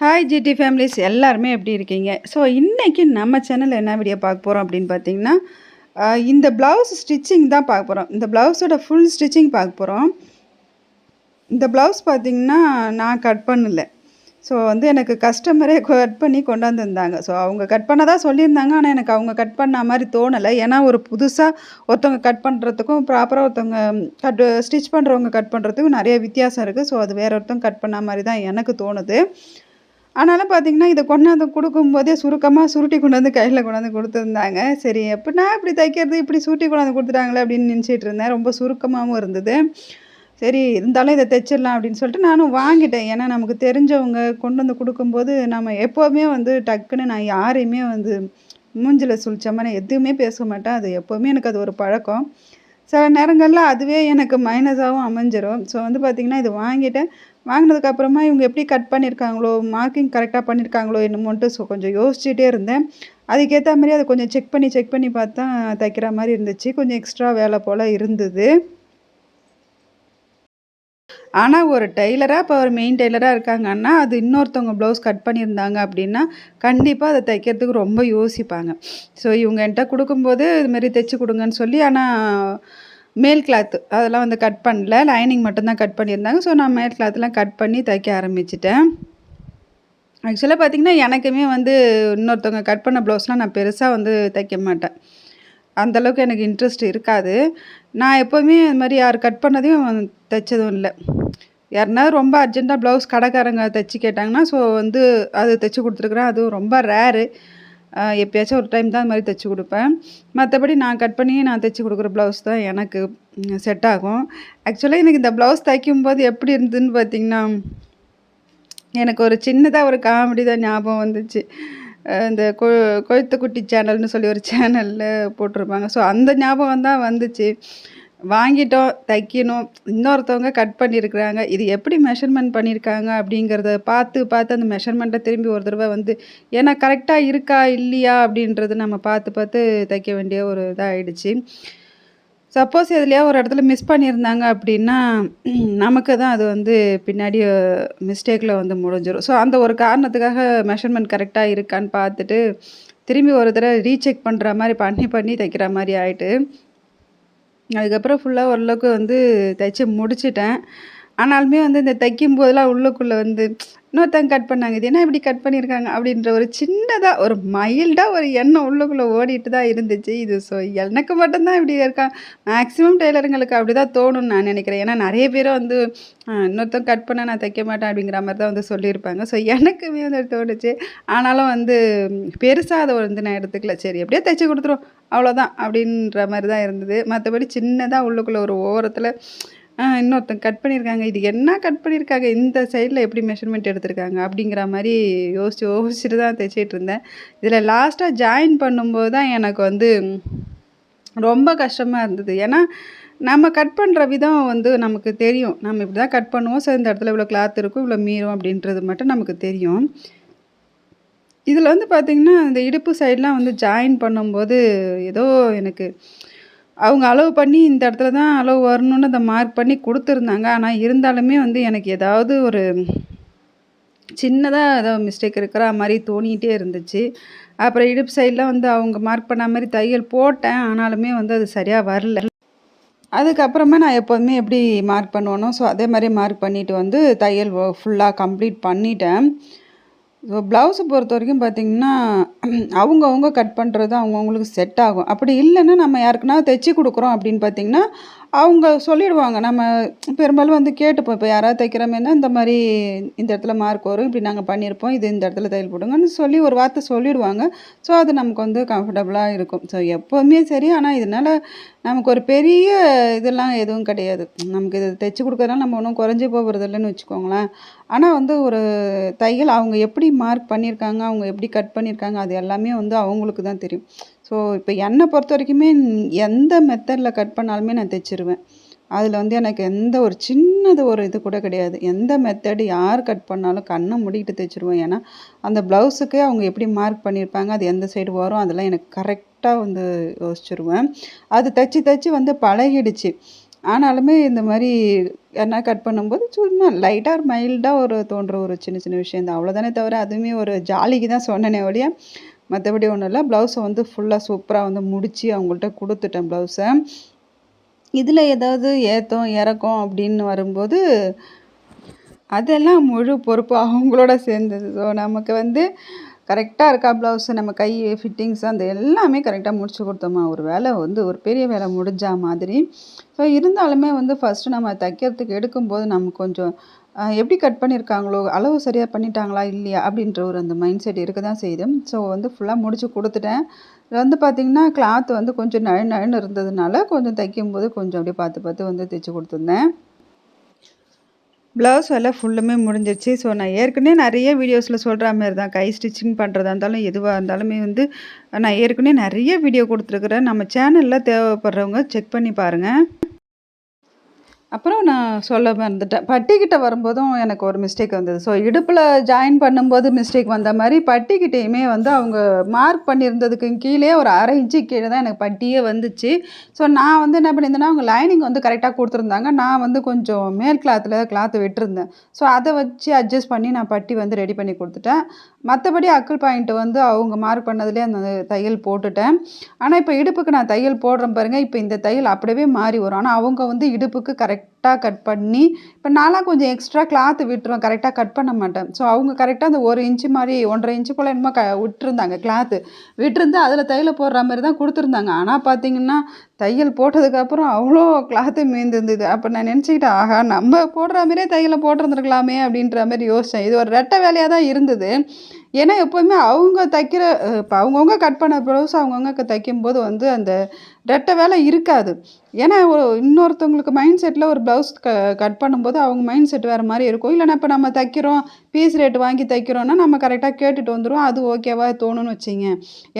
Hi GT families எல்லாருமே எப்படி இருக்கீங்க? ஸோ இன்றைக்கி நம்ம சேனலில் என்ன வீடியோ பார்க்க போகிறோம் அப்படின்னு பார்த்தீங்கன்னா இந்த ப்ளவுஸ் ஸ்டிச்சிங் தான் பார்க்க போகிறோம் இந்த ப்ளவுஸோட ஃபுல் ஸ்டிச்சிங் பார்க்க போகிறோம் இந்த ப்ளவுஸ் பார்த்தீங்கன்னா நான் கட் பண்ணல. ஸோ வந்து எனக்கு கஸ்டமரே கட் பண்ணி கொண்டாந்து இருந்தாங்க ஸோ அவங்க கட் பண்ணதா சொல்லியிருந்தாங்க. ஆனால் எனக்கு அவங்க கட் பண்ண மாதிரி தோணலை. ஏன்னா ஒரு புதுசாக ஒருத்தவங்க கட் பண்ணுறதுக்கும் ப்ராப்பராக ஒருத்தவங்க கட் ஸ்டிச் பண்ணுறவங்க கட் பண்ணுறதுக்கும் நிறைய வித்தியாசம் இருக்குது ஸோ அது வேற ஒருத்தவங்க கட் பண்ண மாதிரி தான் எனக்கு தோணுது. ஆனாலும் பார்த்தீங்கன்னா இதை கொண்டாந்து கொடுக்கும்போதே சுருக்கமாக சுருட்டி கொண்டாந்து கையில் கொண்டாந்து கொடுத்துருந்தாங்க. சரி எப்படின்னா இப்படி தைக்கிறது இப்படி சுருட்டி கொண்டாந்து கொடுத்துட்டாங்களே அப்படின்னு நினச்சிட்டு இருந்தேன். ரொம்ப சுருக்கமாகவும் இருந்தது. சரி இருந்தாலும் இதை தைச்சிடலாம் அப்படின்னு சொல்லிட்டு நானும் வாங்கிட்டேன். ஏன்னா நமக்கு தெரிஞ்சவங்க கொண்டு வந்து கொடுக்கும்போது நம்ம எப்போவுமே வந்து டக்குன்னு நான் யாரையுமே வந்து மூஞ்சில் சுழிச்சமான எதுவுமே பேச மாட்டேன். அது எப்போவுமே எனக்கு அது ஒரு பழக்கம். சில நேரங்களில் அதுவே எனக்கு மைனஸாகவும் அமைஞ்சிரும். ஸோ வந்து பார்த்திங்கன்னா இது வாங்கிட்டேன். வாங்கினதுக்கப்புறமா இவங்க எப்படி கட் பண்ணியிருக்காங்களோ மார்க்கிங் கரெக்டாக பண்ணியிருக்காங்களோ என்னமோன்ட்டு ஸோ கொஞ்சம் யோசிச்சுட்டே இருந்தேன். அதுக்கேற்ற மாதிரி அதை கொஞ்சம் செக் பண்ணி செக் பண்ணி பார்த்தா தைக்கிற மாதிரி இருந்துச்சு. கொஞ்சம் எக்ஸ்ட்ரா வேலை போல் இருந்தது. ஆனால் ஒரு டெய்லராக இப்போ ஒரு மெயின் டெய்லராக இருக்காங்கன்னா அது இன்னொருத்தவங்க ப்ளவுஸ் கட் பண்ணியிருந்தாங்க அப்படின்னா கண்டிப்பாக அதை தைக்கிறதுக்கு ரொம்ப யோசிப்பாங்க. ஸோ இவங்க என்கிட்ட கொடுக்கும்போது இதுமாரி தைச்சி கொடுங்கன்னு சொல்லி ஆனால் மேல் கிளாத்து அதெல்லாம் வந்து கட் பண்ணல. லைனிங் மட்டும்தான் கட் பண்ணியிருந்தாங்க. ஸோ நான் மேல் கிளாத்லாம் கட் பண்ணி தைக்க ஆரம்பிச்சிட்டேன். ஆக்சுவலாக பார்த்திங்கன்னா எனக்குமே வந்து இன்னொருத்தவங்க கட் பண்ண ப்ளவுஸ்லாம் நான் பெருசாக வந்து தைக்க மாட்டேன். அந்தளவுக்கு எனக்கு இன்ட்ரெஸ்ட் இருக்காது. நான் எப்போவுமே அது மாதிரி யார் கட் பண்ணதையும் தைச்சதும் இல்லை. யாருன்னா ரொம்ப அர்ஜென்ட்டாக ப்ளவுஸ் கடைக்காரங்க தைச்சி கேட்டாங்கன்னா ஸோ வந்து அது தைச்சி கொடுத்துருக்குறேன். அதுவும் ரொம்ப ரேரு எப்பயாச்சும் ஒரு டைம் தான் அது மாதிரி தைச்சி கொடுப்பேன். மற்றபடி நான் கட் பண்ணி நான் தைச்சி கொடுக்குற ப்ளவுஸ் தான் எனக்கு செட் ஆகும். ஆக்சுவலாக எனக்கு இந்த ப்ளவுஸ் தைக்கும்போது எப்படி இருந்ததுன்னு பார்த்தீங்கன்னா எனக்கு ஒரு சின்னதாக ஒரு காமெடி தான் ஞாபகம் வந்துச்சு. இந்த கொ கொழுத்துக்குட்டி சேனல்னு சொல்லி ஒரு சேனலில் போட்டிருப்பாங்க. ஸோ அந்த ஞாபகம் தான் வந்துச்சு. வாங்கிட்டோம் தைக்கணும். இன்னொருத்தவங்க கட் பண்ணியிருக்கிறாங்க இது எப்படி மெஷர்மெண்ட் பண்ணியிருக்காங்க அப்படிங்கிறத பார்த்து பார்த்து அந்த மெஷர்மெண்ட்டை திரும்பி ஒரு தடவை வந்து ஏன்னா கரெக்டாக இருக்கா இல்லையா அப்படின்றது நம்ம பார்த்து பார்த்து தைக்க வேண்டிய ஒரு இதாகிடுச்சு சப்போஸ் எதுலையா ஒரு இடத்துல மிஸ் பண்ணியிருந்தாங்க அப்படின்னா நமக்கு தான் அது வந்து பின்னாடி மிஸ்டேக்கில் வந்து முடிஞ்சிடும் ஸோ அந்த ஒரு காரணத்துக்காக மெஷர்மெண்ட் கரெக்டாக இருக்கான்னு பார்த்துட்டு திரும்பி ஒரு தடவை ரீசெக் பண்ணுற மாதிரி பண்ணி பண்ணி தைக்கிற மாதிரி ஆகிட்டு அதுக்கப்புறம் ஃபுல்லாக ஓரளவுக்கு வந்து தைச்சி முடிச்சிட்டேன். ஆனாலுமே வந்து இந்த தைக்கும் போதெல்லாம் உள்ளுக்குள்ளே வந்து இன்னொருத்தங்க கட் பண்ணாங்க இது என்ன இப்படி கட் பண்ணியிருக்காங்க? அப்படின்ற ஒரு சின்னதாக ஒரு மைல்டாக ஒரு எண்ணம் உள்ளுக்குள்ளே ஓடிட்டு தான் இருந்துச்சு. இது ஸோ எனக்கு மட்டும்தான் இப்படி இருக்கான் மேக்ஸிமம் டெய்லருங்களுக்கு அப்படி தான் தோணும்னு நான் நினைக்கிறேன். ஏன்னா நிறைய பேர் வந்து இன்னொருத்தங்க கட் பண்ண நான் தைக்க மாட்டேன் அப்படிங்கிற மாதிரி தான் வந்து சொல்லியிருப்பாங்க. ஸோ எனக்குமே வந்து தோணுச்சு. ஆனாலும் வந்து பெருசாக அதை வந்து நான் எடுத்துக்கல. சரி எப்படியோ தைச்சி கொடுத்துரும் அவ்வளோதான் அப்படின்ற மாதிரி தான் இருந்தது. மற்றபடி சின்னதாக உள்ளுக்குள்ளே ஒரு ஓரத்தில் இன்னொருத்தங்க கட் பண்ணியிருக்காங்க இது என்ன கட் பண்ணியிருக்காங்க இந்த சைடில் எப்படி மெஷர்மெண்ட் எடுத்திருக்காங்க? அப்படிங்கிற மாதிரி யோசிச்சு யோசிச்சுட்டு தான் தைச்சிட்டு இருந்தேன். இதில் லாஸ்ட்டாக ஜாயின் பண்ணும்போது தான் எனக்கு வந்து ரொம்ப கஷ்டமாக இருந்தது. ஏன்னா நம்ம கட் பண்ணுற விதம் வந்து நமக்கு தெரியும். நம்ம இப்படி தான் கட் பண்ணுவோம். ஸோ இந்த இடத்துல இவ்வளோ கிளாத் இருக்கும் இவ்வளோ மீறும் அப்படின்றது மட்டும் நமக்கு தெரியும். இதில் வந்து பார்த்திங்கன்னா இந்த இடுப்பு சைட்லாம் வந்து ஜாயின் பண்ணும்போது ஏதோ எனக்கு அவங்க அளவு பண்ணி இந்த இடத்துல தான் அளவு வரணும்னு அதை மார்க் பண்ணி கொடுத்துருந்தாங்க. ஆனால் இருந்தாலுமே வந்து எனக்கு ஏதாவது ஒரு சின்னதாக ஏதோ மிஸ்டேக் இருக்கிற மாதிரி தோணிகிட்டே இருந்துச்சு. அப்புறம் இடுப்பு சைடில் வந்து அவங்க மார்க் பண்ண மாதிரி தையல் போட்டேன். ஆனாலுமே வந்து அது சரியாக வரல. அதுக்கப்புறமா நான் எப்போதுமே எப்படி மார்க் பண்ணுவேனோ ஸோ அதே மாதிரி மார்க் பண்ணிவிட்டு வந்து தையல் ஃபுல்லாக கம்ப்ளீட் பண்ணிட்டேன். ஸோ ப்ளவுஸை பொறுத்த வரைக்கும் பார்த்திங்கன்னா அவங்கவுங்க கட் பண்ணுறது அவங்கவுங்களுக்கு செட் ஆகும். அப்படி இல்லைன்னா நம்ம யாருக்குன்னா தைச்சி கொடுக்குறோம் அப்படின்னு பார்த்திங்கன்னா அவங்க சொல்லிடுவாங்க. நம்ம பெரும்பாலும் வந்து கேட்டுப்போம். இப்போ யாராவது தைக்கிற இந்த மாதிரி இந்த இடத்துல மார்க் வரும். இப்படி நாங்கள் பண்ணியிருப்போம். இது இந்த இடத்துல தையல் போடுங்கன்னு சொல்லி ஒரு வார்த்தை சொல்லிடுவாங்க. ஸோ அது நமக்கு வந்து கம்ஃபர்டபுளாக இருக்கும். ஸோ எப்போவுமே சரி. ஆனால் இதனால் நமக்கு ஒரு பெரிய இதெல்லாம் எதுவும் கிடையாது. நமக்கு இது தைச்சி கொடுக்கறதுனால நம்ம ஒன்றும் குறைஞ்சி போகிறது இல்லைன்னு வச்சுக்கோங்களேன். ஆனால் வந்து ஒரு தையல் அவங்க எப்படி மார்க் பண்ணியிருக்காங்க அவங்க எப்படி கட் பண்ணியிருக்காங்க அது எல்லாமே வந்து அவங்களுக்கு தான் தெரியும். ஸோ இப்போ என்னை பொறுத்த வரைக்குமே எந்த மெத்தடில் கட் பண்ணாலுமே நான் தைச்சிருவேன். அதில் வந்து எனக்கு எந்த ஒரு சின்னது ஒரு இது கூட கிடையாது. எந்த மெத்தடு யார் கட் பண்ணாலும் கண்ணை முடிக்கிட்டு தைச்சிருவேன். ஏன்னா அந்த ப்ளவுஸுக்கே அவங்க எப்படி மார்க் பண்ணியிருப்பாங்க அது எந்த சைடு வரும் அதெல்லாம் எனக்கு கரெக்டாக வந்து யோசிச்சிருவேன். அது தைச்சி தைச்சி வந்து பழகிடுச்சு. ஆனாலுமே இந்த மாதிரி என்ன கட் பண்ணும்போது சும்மா லைட்டாக ஒரு மைல்டாக ஒரு தோன்ற ஒரு சின்ன சின்ன விஷயம் தான். அவ்வளோதானே தவிர அதுவுமே ஒரு ஜாலிக்கு தான் சொன்னேனே ஒழிய மற்றபடி ஒன்றும் இல்லை. ப்ளவுஸை வந்து ஃபுல்லாக சூப்பராக வந்து முடித்து அவங்கள்ட்ட கொடுத்துட்டேன் ப்ளவுஸை இதில் ஏதாவது ஏற்றம் இறக்கம் அப்படின்னு வரும்போது அதெல்லாம் முழு பொறுப்பு அவங்களோட சேர்ந்தது. ஸோ நமக்கு வந்து கரெக்டாக இருக்கா ப்ளவுஸு நம்ம கை ஃபிட்டிங்ஸ் அந்த எல்லாமே கரெக்டாக முடிச்சு கொடுத்தோமா? ஒரு வேலை வந்து ஒரு பெரிய வேலை முடிஞ்சா மாதிரி. ஸோ இருந்தாலுமே வந்து ஃபஸ்ட்டு நம்ம தைக்கிறதுக்கு எடுக்கும்போது நம்ம கொஞ்சம் எப்படி கட் பண்ணியிருக்காங்களோ அளவு சரியாக பண்ணிட்டாங்களா இல்லையா அப்படின்ற ஒரு அந்த மைண்ட் செட் இருக்க தான் செய்யுது. ஸோ வந்து ஃபுல்லாக முடிச்சு கொடுத்துட்டேன். இது வந்து பார்த்திங்கன்னா கிளாத் வந்து கொஞ்சம் நழு நழுன்னு இருந்ததுனால கொஞ்சம் தைக்கும்போது கொஞ்சம் அப்படியே பார்த்து பார்த்து வந்து தைச்சி கொடுத்துருந்தேன். ப்ளவுஸ் எல்லாம் ஃபுல்லுமே முடிஞ்சிருச்சு. ஸோ நான் ஏற்கனவே நிறைய வீடியோஸில் சொல்கிற மாதிரி தான். கை ஸ்டிச்சிங் பண்ணுறதா இருந்தாலும் எதுவாக இருந்தாலுமே வந்து நான் ஏற்கனவே நிறைய வீடியோ கொடுத்துருக்குறேன். நம்ம சேனலில் தேவைப்படுறவங்க செக் பண்ணி பாருங்கள் அப்புறம் நான் சொல்ல மறந்துட்டேன். பட்டிக்கிட்ட வரும்போதும் எனக்கு ஒரு மிஸ்டேக் வந்தது. ஸோ இடுப்பில் ஜாயின் பண்ணும்போது மிஸ்டேக் வந்த மாதிரி பட்டிக்கிட்டேயுமே வந்து அவங்க மார்க் பண்ணியிருந்ததுக்கு கீழே ஒரு அரை இன்ச்சு கீழே தான் எனக்கு பட்டியே வந்துச்சு. ஸோ நான் வந்து என்ன பண்ணியிருந்தேன்னா அவங்க லைனிங் வந்து கரெக்டாக கொடுத்துருந்தாங்க. நான் வந்து கொஞ்சம் மேல் கிளாத்தில் கிளாத் விட்டுருந்தேன். ஸோ அதை வச்சு அட்ஜஸ்ட் பண்ணி நான் பட்டி வந்து ரெடி பண்ணி கொடுத்துட்டேன். மற்றபடி அக்கிள் பாயிண்ட் வந்து அவங்க மார்க் பண்ணதுலேயே அந்த தையல் போட்டுட்டேன். ஆனால் இப்போ இடுப்புக்கு நான் தையல் போடுறேன் பாருங்கள் இப்போ இந்த தையல் அப்படியே மாறி வரும். ஆனால் அவங்க வந்து இடுப்புக்கு கரெக்ட் கரெக்டாக கட் பண்ணி இப்போ நான்லாம் கொஞ்சம் எக்ஸ்ட்ரா கிளாத்து விட்டுருவேன் கரெக்டாக கட் பண்ண மாட்டேன். ஸோ அவங்க கரெக்டாக அந்த ஒரு இன்ச்சு மாதிரி ஒன்றரை இன்ச்சு போல் என்னமோ க விட்டுருந்தாங்க கிளாத்து விட்டுருந்து அதில் தையல் போடுற மாதிரி தான் கொடுத்துருந்தாங்க. ஆனால் பார்த்தீங்கன்னா தையல் போட்டதுக்கப்புறம் அவ்வளோ கிளாத்து மீந்துருந்தது அப்போ நான் நினச்சிக்கிட்டேன் ஆகா நம்ம போடுற மாதிரியே தையலை போட்டிருந்துருக்கலாமே அப்படின்ற மாதிரி யோசித்தேன் இது ஒரு ரெட்டை வேலையாக தான் இருந்தது. ஏன்னா எப்போவுமே அவங்க தைக்கிற இப்போ அவங்கவுங்க கட் பண்ண ப்ளவுஸ் அவங்கவுங்க தைக்கும்போது வந்து அந்த ரெட்டை வேலை இருக்காது. ஏன்னா ஒரு இன்னொருத்தவங்களுக்கு மைண்ட் செட்டில் ஒரு ப்ளவுஸ் க கட் பண்ணும்போது அவங்க மைண்ட் செட் வேறு மாதிரி இருக்கும். இல்லைனா இப்போ நம்ம தைக்கிறோம் பீஸ் ரேட் வாங்கி தைக்கிறோன்னா நம்ம கரெக்டாக கேட்டுட்டு வந்துடும் அது ஓகேவா தோணுன்னு வச்சிங்க.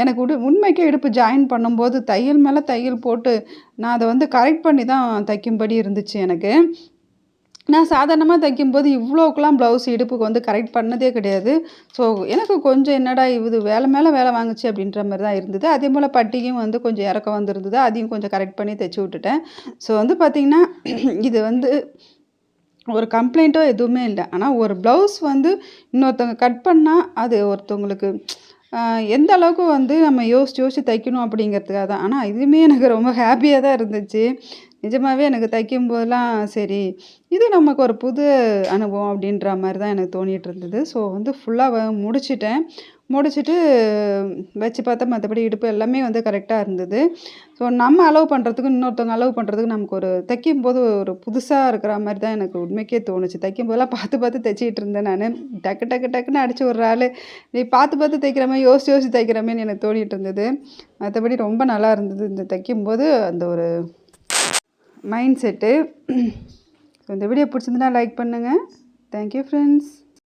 எனக்கு உடு உண்மைக்கே இடுப்பு ஜாயின் பண்ணும்போது தையல் மேலே தையல் போட்டு நான் அதை வந்து கரெக்ட் பண்ணி தான் தைக்கும்படி இருந்துச்சு எனக்கு. நான் சாதாரணமாக தைக்கும்போது இவ்வளோக்கெலாம் ப்ளவுஸ் இடுப்புக்கு வந்து கரெக்ட் பண்ணதே கிடையாது. ஸோ எனக்கு கொஞ்சம் என்னடா இது வேலை மேலே வேலை வாங்குச்சு அப்படின்ற மாதிரி தான் இருந்தது. அதே போல் பட்டியும் வந்து கொஞ்சம் இறக்கம் வந்துருந்தது. அதையும் கொஞ்சம் கரெக்ட் பண்ணி தைச்சி விட்டுட்டேன். ஸோ வந்து பார்த்திங்கன்னா இது வந்து ஒரு கம்ப்ளைண்ட்டோ எதுவுமே இல்லை. ஆனால் ஒரு ப்ளவுஸ் வந்து இன்னொருத்தவங்க கட் பண்ணால் அது ஒருத்தவங்களுக்கு எந்த அளவுக்கு வந்து நம்ம யோசிச்சு யோசித்து தைக்கணும் அப்படிங்கிறதுக்காக தான். ஆனால் இதுவுமே எனக்கு ரொம்ப ஹாப்பியாக தான் இருந்துச்சு. நிஜமாகவே எனக்கு தைக்கும்போதெல்லாம் சரி இது நமக்கு ஒரு புது அனுபவம் அப்படின்ற மாதிரி தான் எனக்கு தோணிகிட்டு இருந்தது ஸோ வந்து ஃபுல்லாக முடிச்சிட்டேன். முடிச்சுட்டு வச்சு பார்த்தா மற்றபடி இடுப்பு எல்லாமே வந்து கரெக்டாக இருந்தது. ஸோ நம்ம அளவு பண்ணுறதுக்கு இன்னொருத்தவங்க அளவு பண்ணுறதுக்கு நமக்கு ஒரு தைக்கும் போது ஒரு புதுசாக இருக்கிற மாதிரி தான் எனக்கு உண்மைக்கே தோணுச்சு. தைக்கும் போதெல்லாம் பார்த்து பார்த்து தைச்சிக்கிட்டு இருந்தேன் நான். டக்கு டக்கு டக்குன்னு அடிச்சு ஒரு ஆள். நீ பார்த்து பார்த்து தைக்கிற மாதிரி யோசிச்சு யோசிச்சு தைக்கிற மாதிரி எனக்கு தோணிகிட்டு இருந்தது மற்றபடி ரொம்ப நல்லா இருந்தது இந்த தைக்கும்போது. அந்த ஒரு மைண்ட் செட்டு ஸோ இந்த வீடியோ பிடிச்சிருந்துன்னா லைக் பண்ணுங்கள் தேங்க்யூ ஃப்ரெண்ட்ஸ்